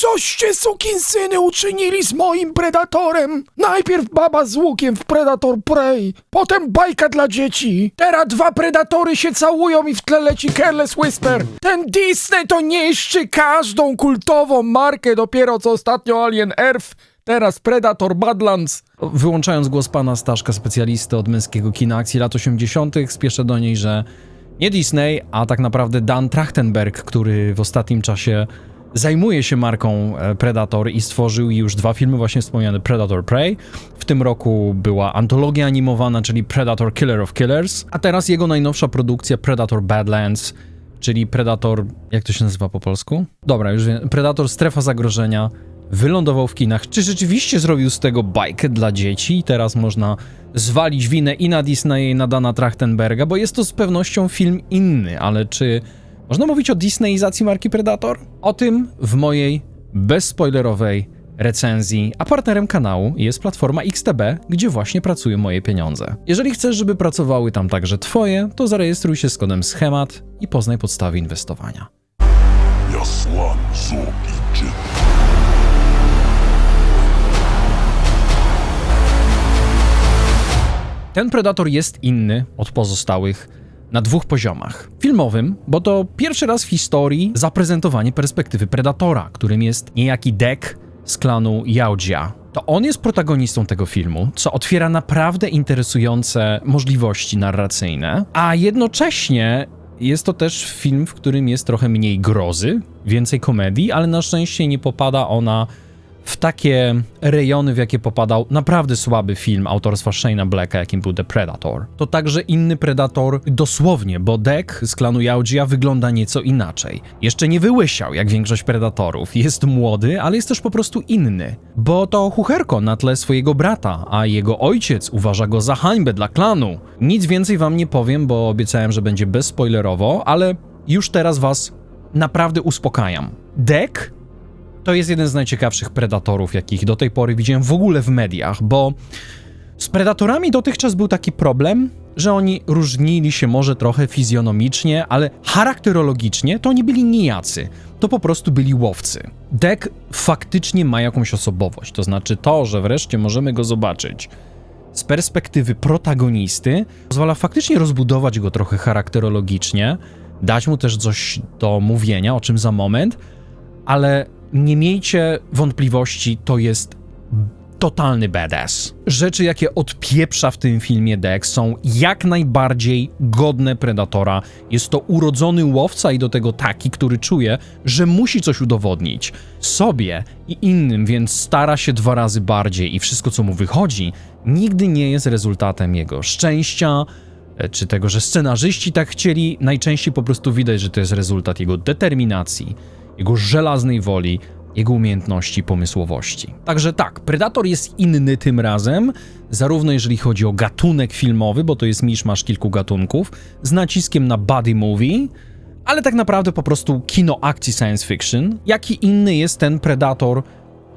Coście sukinsyny uczynili z moim Predatorem? Najpierw baba z łukiem w Predator Prey, potem bajka dla dzieci. Teraz dwa Predatory się całują i w tle leci Careless Whisper. Ten Disney to niszczy każdą kultową markę, dopiero co ostatnio Alien Earth, teraz Predator Badlands. Wyłączając głos pana Staszka, specjalisty od męskiego kina akcji lat 80., spieszę do niej, że nie Disney, a tak naprawdę Dan Trachtenberg, który w ostatnim czasie zajmuje się marką e, Predator i stworzył już dwa filmy, właśnie wspomniane Predator Prey. W tym roku była antologia animowana, czyli Predator Killer of Killers, a teraz jego najnowsza produkcja Predator Badlands, czyli Predator, jak to się nazywa po polsku? Dobra, już wiem. Predator Strefa Zagrożenia wylądował w kinach. Czy rzeczywiście zrobił z tego bajkę dla dzieci i teraz można zwalić winę i na Disneya i na Dana Trachtenberga, bo jest to z pewnością film inny, ale czy można mówić o disneyizacji marki Predator? O tym w mojej bezspoilerowej recenzji, a partnerem kanału jest platforma XTB, gdzie właśnie pracują moje pieniądze. Jeżeli chcesz, żeby pracowały tam także twoje, to zarejestruj się z kodem SCHEMAT i poznaj podstawy inwestowania. Ten Predator jest inny od pozostałych na dwóch poziomach. Filmowym, bo to pierwszy raz w historii zaprezentowanie perspektywy Predatora, którym jest niejaki Dek z klanu Yaojia. To on jest protagonistą tego filmu, co otwiera naprawdę interesujące możliwości narracyjne, a jednocześnie jest to też film, w którym jest trochę mniej grozy, więcej komedii, ale na szczęście nie popada ona w takie rejony, w jakie popadał naprawdę słaby film autorstwa Shane'a Blacka, jakim był The Predator. To także inny Predator dosłownie, bo Dek z klanu Yaojia wygląda nieco inaczej. Jeszcze nie wyłysiał, jak większość Predatorów. Jest młody, ale jest też po prostu inny. Bo to chucherko na tle swojego brata, a jego ojciec uważa go za hańbę dla klanu. Nic więcej wam nie powiem, bo obiecałem, że będzie bezspoilerowo, ale już teraz was naprawdę uspokajam. Dek to jest jeden z najciekawszych predatorów, jakich do tej pory widziałem w ogóle w mediach, bo z predatorami dotychczas był taki problem, że oni różnili się może trochę fizjonomicznie, ale charakterologicznie to oni byli nijacy. To po prostu byli łowcy. Dek faktycznie ma jakąś osobowość, to znaczy to, że wreszcie możemy go zobaczyć z perspektywy protagonisty, pozwala faktycznie rozbudować go trochę charakterologicznie, dać mu też coś do mówienia, o czym za moment, ale nie miejcie wątpliwości, to jest totalny badass. Rzeczy, jakie odpieprza w tym filmie Dex, są jak najbardziej godne Predatora. Jest to urodzony łowca i do tego taki, który czuje, że musi coś udowodnić sobie i innym, więc stara się dwa razy bardziej i wszystko, co mu wychodzi, nigdy nie jest rezultatem jego szczęścia, e, czy tego, że scenarzyści tak chcieli, najczęściej po prostu widać, że to jest rezultat jego determinacji, jego żelaznej woli, jego umiejętności, pomysłowości. Także tak, Predator jest inny tym razem, zarówno jeżeli chodzi o gatunek filmowy, bo to jest miszmasz kilku gatunków, z naciskiem na body movie, ale tak naprawdę po prostu kino akcji science fiction, jak i inny jest ten Predator,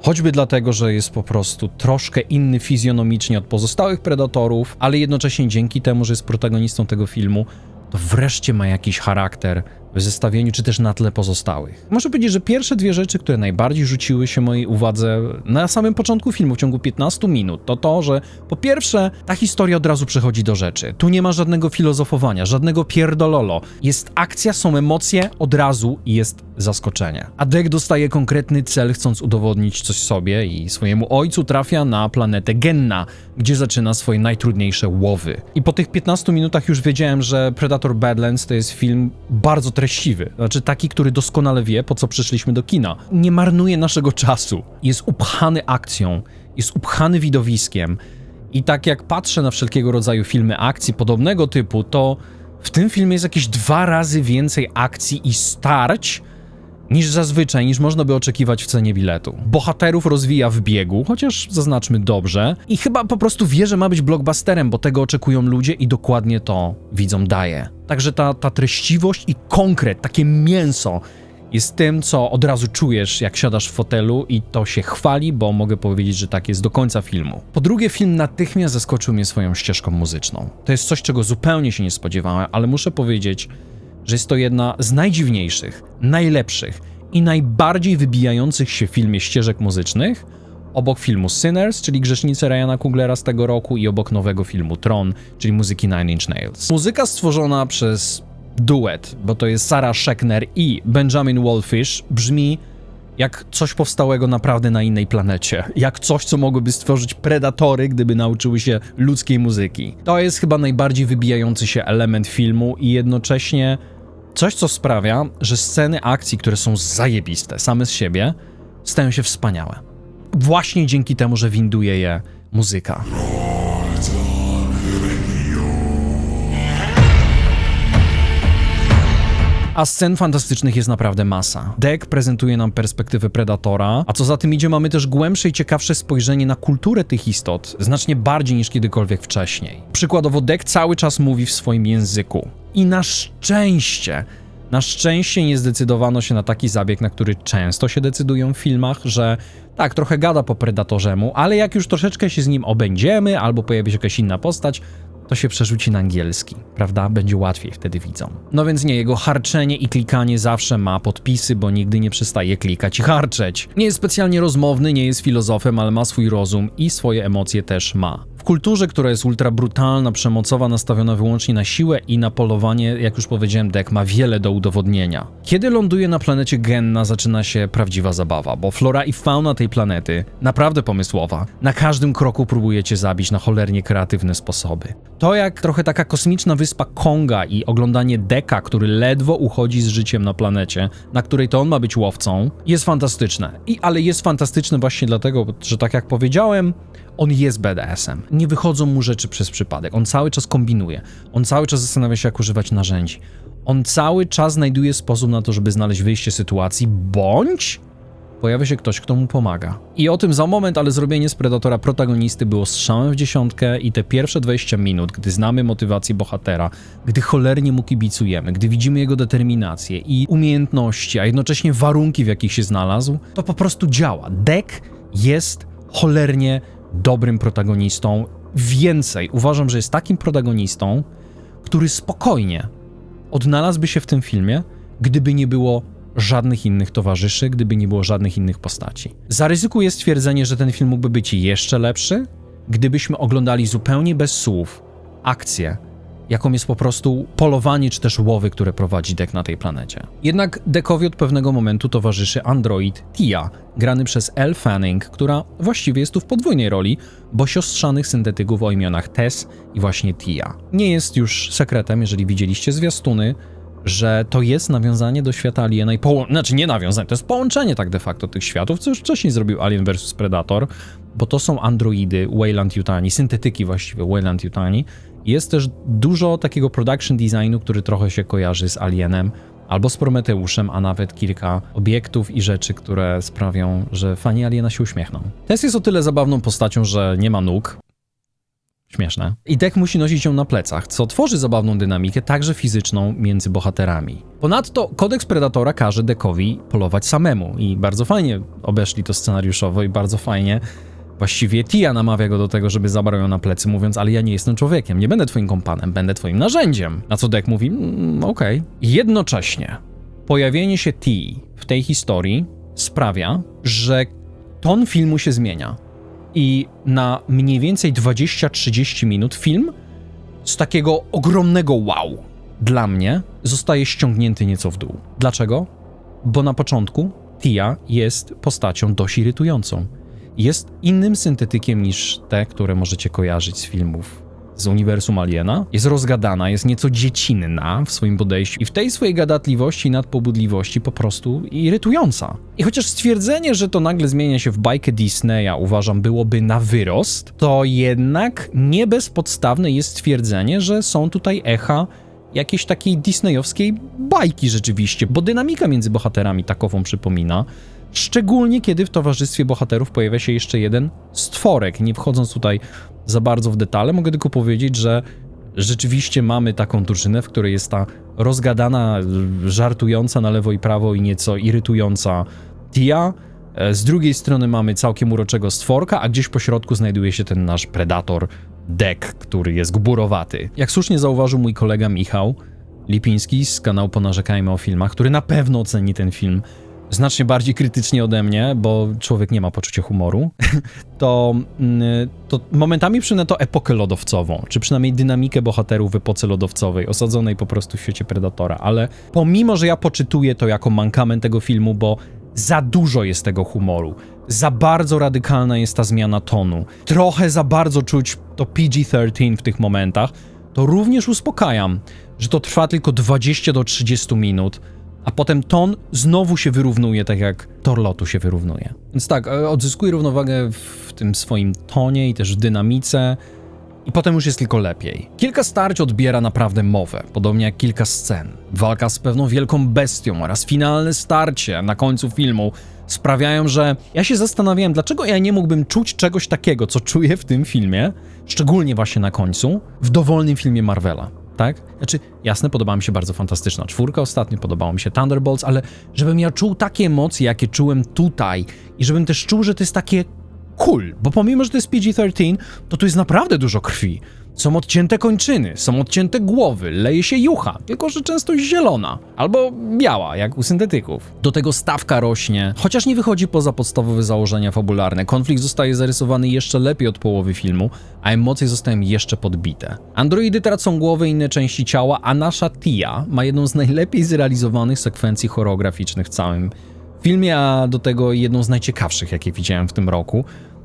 choćby dlatego, że jest po prostu troszkę inny fizjonomicznie od pozostałych Predatorów, ale jednocześnie dzięki temu, że jest protagonistą tego filmu, to wreszcie ma jakiś charakter w zestawieniu, czy też na tle pozostałych. Muszę powiedzieć, że pierwsze dwie rzeczy, które najbardziej rzuciły się mojej uwadze na samym początku filmu, w ciągu 15 minut, to to, że po pierwsze, ta historia od razu przechodzi do rzeczy. Tu nie ma żadnego filozofowania, żadnego pierdololo. Jest akcja, są emocje, od razu jest zaskoczenie. A Dek dostaje konkretny cel, chcąc udowodnić coś sobie i swojemu ojcu trafia na planetę Genna, gdzie zaczyna swoje najtrudniejsze łowy. I po tych 15 minutach już wiedziałem, że Predator Badlands to jest film bardzo treściwy. Znaczy taki, który doskonale wie, po co przyszliśmy do kina. Nie marnuje naszego czasu. Jest upchany akcją, jest upchany widowiskiem. I tak jak patrzę na wszelkiego rodzaju filmy akcji podobnego typu, to w tym filmie jest jakieś dwa razy więcej akcji i starć niż zazwyczaj, niż można by oczekiwać w cenie biletu. Bohaterów rozwija w biegu, chociaż zaznaczmy dobrze, i chyba po prostu wie, że ma być blockbusterem, bo tego oczekują ludzie i dokładnie to widzom daje. Także ta, ta treściwość i konkret, takie mięso jest tym, co od razu czujesz, jak siadasz w fotelu i to się chwali, bo mogę powiedzieć, że tak jest do końca filmu. Po drugie, film natychmiast zaskoczył mnie swoją ścieżką muzyczną. To jest coś, czego zupełnie się nie spodziewałem, ale muszę powiedzieć, że jest to jedna z najdziwniejszych, najlepszych i najbardziej wybijających się w filmie ścieżek muzycznych, obok filmu Sinners, czyli Grzesznicy Ryana Kuglera z tego roku i obok nowego filmu Tron, czyli muzyki Nine Inch Nails. Muzyka stworzona przez duet, bo to jest Sarah Scheckner i Benjamin Wallfish, brzmi jak coś powstałego naprawdę na innej planecie. Jak coś, co mogłyby stworzyć predatory, gdyby nauczyły się ludzkiej muzyki. To jest chyba najbardziej wybijający się element filmu i jednocześnie coś, co sprawia, że sceny akcji, które są zajebiste same z siebie, stają się wspaniałe. Właśnie dzięki temu, że winduje je muzyka. A scen fantastycznych jest naprawdę masa. Deck prezentuje nam perspektywę Predatora, a co za tym idzie, mamy też głębsze i ciekawsze spojrzenie na kulturę tych istot, znacznie bardziej niż kiedykolwiek wcześniej. Przykładowo, Deck cały czas mówi w swoim języku. I na szczęście, na szczęście nie zdecydowano się na taki zabieg, na który często się decydują w filmach, że tak, trochę gada po Predatorzemu, ale jak już troszeczkę się z nim obędziemy, albo pojawi się jakaś inna postać, to się przerzuci na angielski, prawda? Będzie łatwiej wtedy widzom. No więc nie, jego harczenie i klikanie zawsze ma podpisy, bo nigdy nie przestaje klikać i harczeć. Nie jest specjalnie rozmowny, nie jest filozofem, ale ma swój rozum i swoje emocje też ma. W kulturze, która jest ultra brutalna, przemocowa, nastawiona wyłącznie na siłę i na polowanie, jak już powiedziałem, Deck ma wiele do udowodnienia. Kiedy ląduje na planecie Genna, zaczyna się prawdziwa zabawa, bo flora i fauna tej planety naprawdę pomysłowa. Na każdym kroku próbujecie zabić na cholernie kreatywne sposoby. To jak trochę taka kosmiczna wyspa Konga i oglądanie Deka, który ledwo uchodzi z życiem na planecie, na której to on ma być łowcą, jest fantastyczne. I ale jest fantastyczne właśnie dlatego, że tak jak powiedziałem, on jest BDS-em. Nie wychodzą mu rzeczy przez przypadek. On cały czas kombinuje. On cały czas zastanawia się, jak używać narzędzi. On cały czas znajduje sposób na to, żeby znaleźć wyjście z sytuacji, bądź pojawia się ktoś, kto mu pomaga. I o tym za moment, ale zrobienie z Predatora protagonisty było strzałem w dziesiątkę i te pierwsze 20 minut, gdy znamy motywację bohatera, gdy cholernie mu kibicujemy, gdy widzimy jego determinację i umiejętności, a jednocześnie warunki, w jakich się znalazł, to po prostu działa. Deck jest cholernie dobrym protagonistą. Więcej, uważam, że jest takim protagonistą, który spokojnie odnalazłby się w tym filmie, gdyby nie było żadnych innych towarzyszy, gdyby nie było żadnych innych postaci. Zaryzykuję stwierdzenie, że ten film mógłby być jeszcze lepszy, gdybyśmy oglądali zupełnie bez słów akcję, jaką jest po prostu polowanie czy też łowy, które prowadzi Dek na tej planecie. Jednak Dekowi od pewnego momentu towarzyszy android Tia, grany przez Elle Fanning, która właściwie jest tu w podwójnej roli, bo siostrzanych syntetyków o imionach Tess i właśnie Tia. Nie jest już sekretem, jeżeli widzieliście zwiastuny, że to jest nawiązanie do świata Aliena i połączenie, znaczy nie nawiązanie, to jest połączenie tak de facto tych światów, co już wcześniej zrobił Alien vs Predator, bo to są androidy Wayland Yutani, syntetyki właściwie Wayland Yutani. Jest też dużo takiego production designu, który trochę się kojarzy z Alienem albo z Prometeuszem, a nawet kilka obiektów i rzeczy, które sprawią, że fani Aliena się uśmiechną. Tess jest o tyle zabawną postacią, że nie ma nóg, Śmieszne. I Dek musi nosić ją na plecach, co tworzy zabawną dynamikę, także fizyczną, między bohaterami. Ponadto kodeks Predatora każe Dekowi polować samemu i bardzo fajnie obeszli to scenariuszowo i bardzo fajnie Właściwie Tia namawia go do tego, żeby zabrał ją na plecy, mówiąc, ale ja nie jestem człowiekiem, nie będę twoim kompanem, będę twoim narzędziem. Na co Dek mówi, mm, okej. Jednocześnie pojawienie się Tii w tej historii sprawia, że ton filmu się zmienia i na mniej więcej 20-30 minut film z takiego ogromnego wow dla mnie zostaje ściągnięty nieco w dół. Dlaczego? Bo na początku Tia jest postacią dość irytującą. Jest innym syntetykiem niż te, które możecie kojarzyć z filmów z uniwersum Aliena. Jest rozgadana, jest nieco dziecinna w swoim podejściu i w tej swojej gadatliwości i nadpobudliwości po prostu irytująca. I chociaż stwierdzenie, że to nagle zmienia się w bajkę Disneya uważam byłoby na wyrost, to jednak nie bezpodstawne jest stwierdzenie, że są tutaj echa jakiejś takiej disneyowskiej bajki rzeczywiście, bo dynamika między bohaterami takową przypomina. Szczególnie kiedy w towarzystwie bohaterów pojawia się jeszcze jeden stworek. Nie wchodząc tutaj za bardzo w detale, mogę tylko powiedzieć, że rzeczywiście mamy taką drużynę, w której jest ta rozgadana, żartująca na lewo i prawo i nieco irytująca Tia. E, Z drugiej strony mamy całkiem uroczego stworka, a gdzieś po środku znajduje się ten nasz predator Dek, który jest gburowaty. Jak słusznie zauważył mój kolega Michał Lipiński z kanału Ponarzekajmy o filmach, który na pewno oceni ten film znacznie bardziej krytycznie ode mnie, bo człowiek nie ma poczucia humoru, to, mm, to momentami przypomina to epokę lodowcową, czy przynajmniej dynamikę bohaterów w epoce lodowcowej, osadzonej po prostu w świecie Predatora, ale pomimo, że ja poczytuję to jako mankament tego filmu, bo za dużo jest tego humoru, za bardzo radykalna jest ta zmiana tonu, trochę za bardzo czuć to PG-13 w tych momentach, to również uspokajam, że to trwa tylko 20 do 30 minut, a potem ton znowu się wyrównuje, tak jak tor lotu się wyrównuje. Więc tak, e, odzyskuje równowagę w tym swoim tonie i też w dynamice, i potem już jest tylko lepiej. Kilka starć odbiera naprawdę mowę, podobnie jak kilka scen. Walka z pewną wielką bestią oraz finalne starcie na końcu filmu sprawiają, że ja się zastanawiałem, dlaczego ja nie mógłbym czuć czegoś takiego, co czuję w tym filmie, szczególnie właśnie na końcu, w dowolnym filmie Marvela. Tak? Znaczy, jasne, podobała mi się bardzo fantastyczna czwórka ostatnio, podobało mi się Thunderbolts, ale żebym ja czuł takie emocje, jakie czułem tutaj i żebym też czuł, że to jest takie cool, bo pomimo, że to jest PG-13, to tu jest naprawdę dużo krwi. Są odcięte kończyny, są odcięte głowy, leje się jucha, tylko że często zielona albo biała, jak u syntetyków. Do tego stawka rośnie, chociaż nie wychodzi poza podstawowe założenia fabularne. Konflikt zostaje zarysowany jeszcze lepiej od połowy filmu, a emocje zostają jeszcze podbite. Androidy tracą głowę i inne części ciała, a nasza Tia ma jedną z najlepiej zrealizowanych sekwencji choreograficznych w całym filmie, a do tego jedną z najciekawszych, jakie widziałem w tym roku.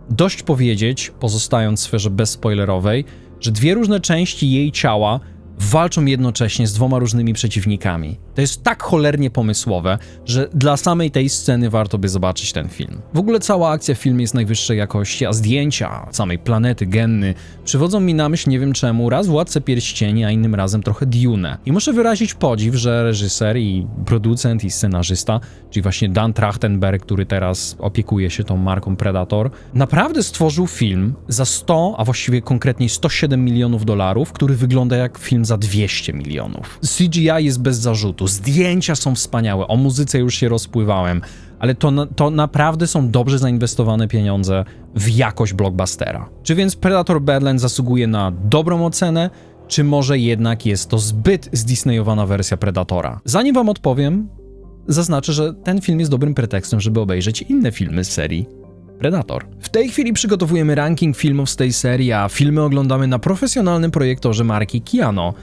Dość powiedzieć, pozostając w sferze bezspoilerowej, że dwie różne części jej ciała walczą jednocześnie z dwoma różnymi przeciwnikami. To jest tak cholernie pomysłowe, że dla samej tej sceny warto by zobaczyć ten film. W ogóle cała akcja w filmie jest najwyższej jakości, a zdjęcia samej planety Genny przywodzą mi na myśl, nie wiem czemu, raz Władcę Pierścieni, a innym razem trochę Dune. I muszę wyrazić podziw, że reżyser i producent i scenarzysta, czyli właśnie Dan Trachtenberg, który teraz opiekuje się tą marką Predator, naprawdę stworzył film za 100, a właściwie konkretniej 107 milionów dolarów, który wygląda jak film za 200 milionów. CGI jest bez zarzutu, zdjęcia są wspaniałe, o muzyce już się rozpływałem, ale to, to naprawdę są dobrze zainwestowane pieniądze w jakość blockbustera. Czy więc Predator Badlands zasługuje na dobrą ocenę, czy może jednak jest to zbyt zdisnejowana wersja Predatora? Zanim wam odpowiem, zaznaczę, że ten film jest dobrym pretekstem, żeby obejrzeć inne filmy z serii Predator. W tej chwili przygotowujemy ranking filmów z tej serii, a filmy oglądamy na profesjonalnym projektorze marki Kiano.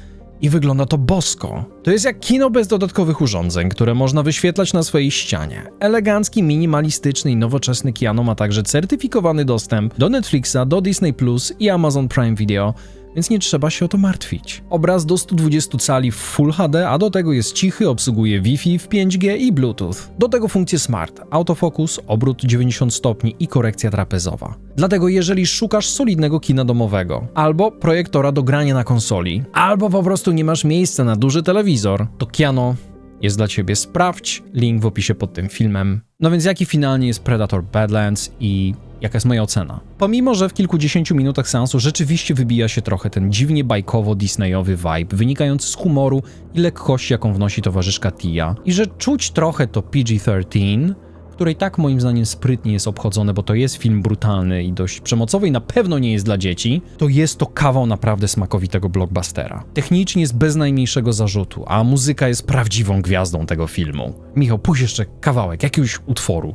I wygląda to bosko. To jest jak kino bez dodatkowych urządzeń, które można wyświetlać na swojej ścianie. Elegancki, minimalistyczny i nowoczesny Kiano ma także certyfikowany dostęp do Netflixa, do Disney Plus i Amazon Prime Video, więc nie trzeba się o to martwić. Obraz do 120 cali w Full HD, a do tego jest cichy, obsługuje Wi-Fi w 5G i Bluetooth. Do tego funkcje Smart, autofokus, obrót 90 stopni i korekcja trapezowa. Dlatego jeżeli szukasz solidnego kina domowego, albo projektora do grania na konsoli, albo po prostu nie masz miejsca na duży telewizor, to Kiano jest dla ciebie. Sprawdź link w opisie pod tym filmem. No więc jaki finalnie jest Predator Badlands i jaka jest moja ocena? Pomimo, że w kilkudziesięciu minutach seansu rzeczywiście wybija się trochę ten dziwnie bajkowo-disneyowy vibe, wynikający z humoru i lekkości, jaką wnosi towarzyszka Tia, i że czuć trochę to PG-13, które i tak moim zdaniem sprytnie jest obchodzone, bo to jest film brutalny i dość przemocowy i na pewno nie jest dla dzieci, to jest to kawał naprawdę smakowitego blockbustera. Technicznie jest bez najmniejszego zarzutu, a muzyka jest prawdziwą gwiazdą tego filmu. Michał, pójść jeszcze kawałek jakiegoś utworu,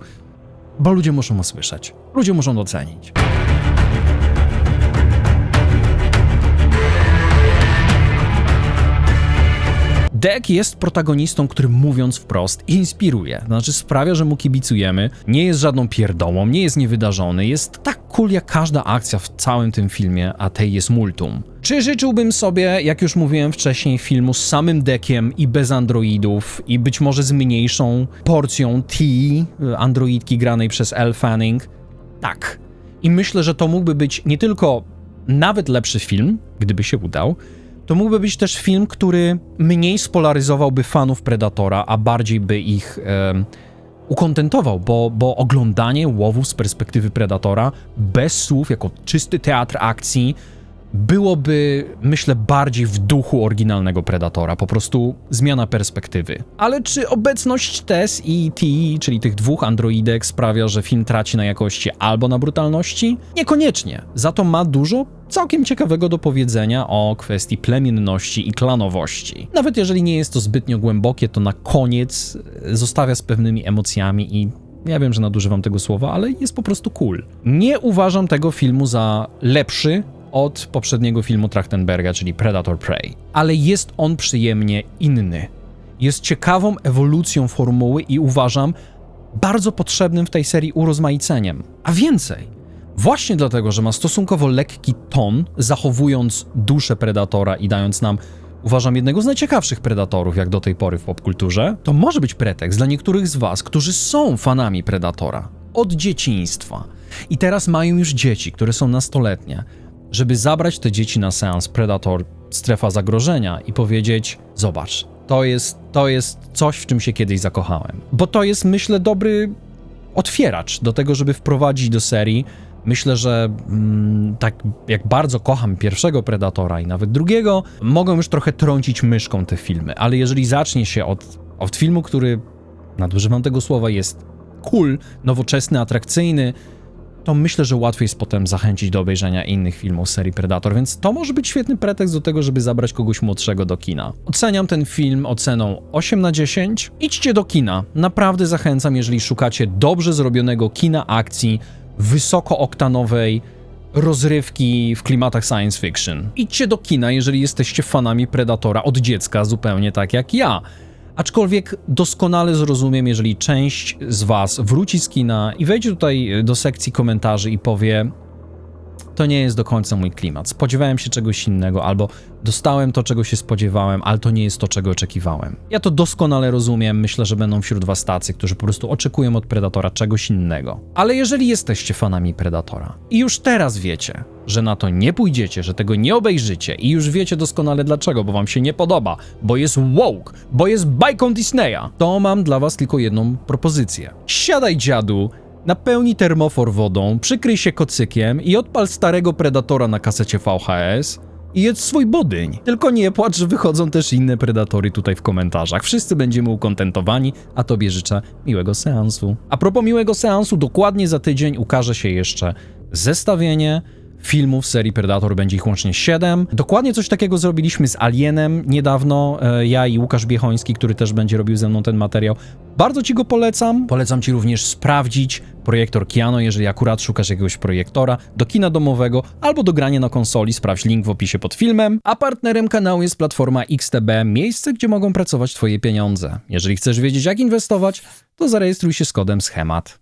bo ludzie muszą usłyszeć, ludzie muszą docenić. Dek jest protagonistą, który mówiąc wprost inspiruje, znaczy sprawia, że mu kibicujemy, nie jest żadną pierdołą, nie jest niewydarzony, jest tak cool jak każda akcja w całym tym filmie, a tej jest multum. Czy życzyłbym sobie, jak już mówiłem wcześniej, filmu z samym dekiem i bez androidów i być może z mniejszą porcją T, androidki granej przez Elle Fanning? Tak. I myślę, że to mógłby być nie tylko nawet lepszy film, gdyby się udał, to mógłby być też film, który mniej spolaryzowałby fanów Predatora, a bardziej by ich em, ukontentował, bo, bo oglądanie łowu z perspektywy Predatora bez słów, jako czysty teatr akcji, byłoby, myślę, bardziej w duchu oryginalnego Predatora, po prostu zmiana perspektywy. Ale czy obecność Tess i T, czyli tych dwóch androidek, sprawia, że film traci na jakości albo na brutalności? Niekoniecznie. Za to ma dużo całkiem ciekawego do powiedzenia o kwestii plemienności i klanowości. Nawet jeżeli nie jest to zbytnio głębokie, to na koniec e, zostawia z pewnymi emocjami i ja wiem, że nadużywam tego słowa, ale jest po prostu cool. Nie uważam tego filmu za lepszy od poprzedniego filmu Trachtenberga, czyli Predator Prey, ale jest on przyjemnie inny. Jest ciekawą ewolucją formuły i uważam bardzo potrzebnym w tej serii urozmaiceniem. A więcej, właśnie dlatego, że ma stosunkowo lekki ton, zachowując duszę Predatora i dając nam uważam jednego z najciekawszych predatorów jak do tej pory w popkulturze, to może być pretekst dla niektórych z was, którzy są fanami Predatora od dzieciństwa i teraz mają już dzieci, które są nastoletnie, żeby zabrać te dzieci na seans Predator Strefa Zagrożenia i powiedzieć: Zobacz, to jest, to jest coś, w czym się kiedyś zakochałem. Bo to jest, myślę, dobry otwieracz do tego, żeby wprowadzić do serii. Myślę, że mm, tak jak bardzo kocham pierwszego Predatora i nawet drugiego, mogą już trochę trącić myszką te filmy, ale jeżeli zacznie się od, od filmu, który, nadużywam tego słowa, jest cool, nowoczesny, atrakcyjny, to myślę, że łatwiej jest potem zachęcić do obejrzenia innych filmów serii Predator, więc to może być świetny pretekst do tego, żeby zabrać kogoś młodszego do kina. Oceniam ten film oceną 8 na 10. Idźcie do kina. Naprawdę zachęcam, jeżeli szukacie dobrze zrobionego kina akcji, wysokooktanowej rozrywki w klimatach science fiction. Idźcie do kina, jeżeli jesteście fanami Predatora od dziecka, zupełnie tak jak ja. Aczkolwiek doskonale zrozumiem, jeżeli część z Was wróci z kina i wejdzie tutaj do sekcji komentarzy i powie: To nie jest do końca mój klimat. Spodziewałem się czegoś innego, albo dostałem to, czego się spodziewałem, ale to nie jest to, czego oczekiwałem. Ja to doskonale rozumiem. Myślę, że będą wśród Was tacy, którzy po prostu oczekują od Predatora czegoś innego. Ale jeżeli jesteście fanami Predatora i już teraz wiecie, że na to nie pójdziecie, że tego nie obejrzycie i już wiecie doskonale dlaczego, bo wam się nie podoba, bo jest woke, bo jest bajką Disneya, to mam dla was tylko jedną propozycję. Siadaj dziadu, napełnij termofor wodą, przykryj się kocykiem i odpal starego Predatora na kasecie VHS i jedz swój budyń. Tylko nie płacz, że wychodzą też inne Predatory tutaj w komentarzach. Wszyscy będziemy ukontentowani, a tobie życzę miłego seansu. A propos miłego seansu, dokładnie za tydzień ukaże się jeszcze zestawienie filmów serii Predator, będzie ich łącznie 7. Dokładnie coś takiego zrobiliśmy z Alienem niedawno, e, ja i Łukasz Biechoński, który też będzie robił ze mną ten materiał. Bardzo ci go polecam. Polecam ci również sprawdzić projektor Kiano, jeżeli akurat szukasz jakiegoś projektora, do kina domowego albo do grania na konsoli, sprawdź link w opisie pod filmem. A partnerem kanału jest platforma XTB, miejsce, gdzie mogą pracować twoje pieniądze. Jeżeli chcesz wiedzieć jak inwestować, to zarejestruj się z kodem SCHEMAT.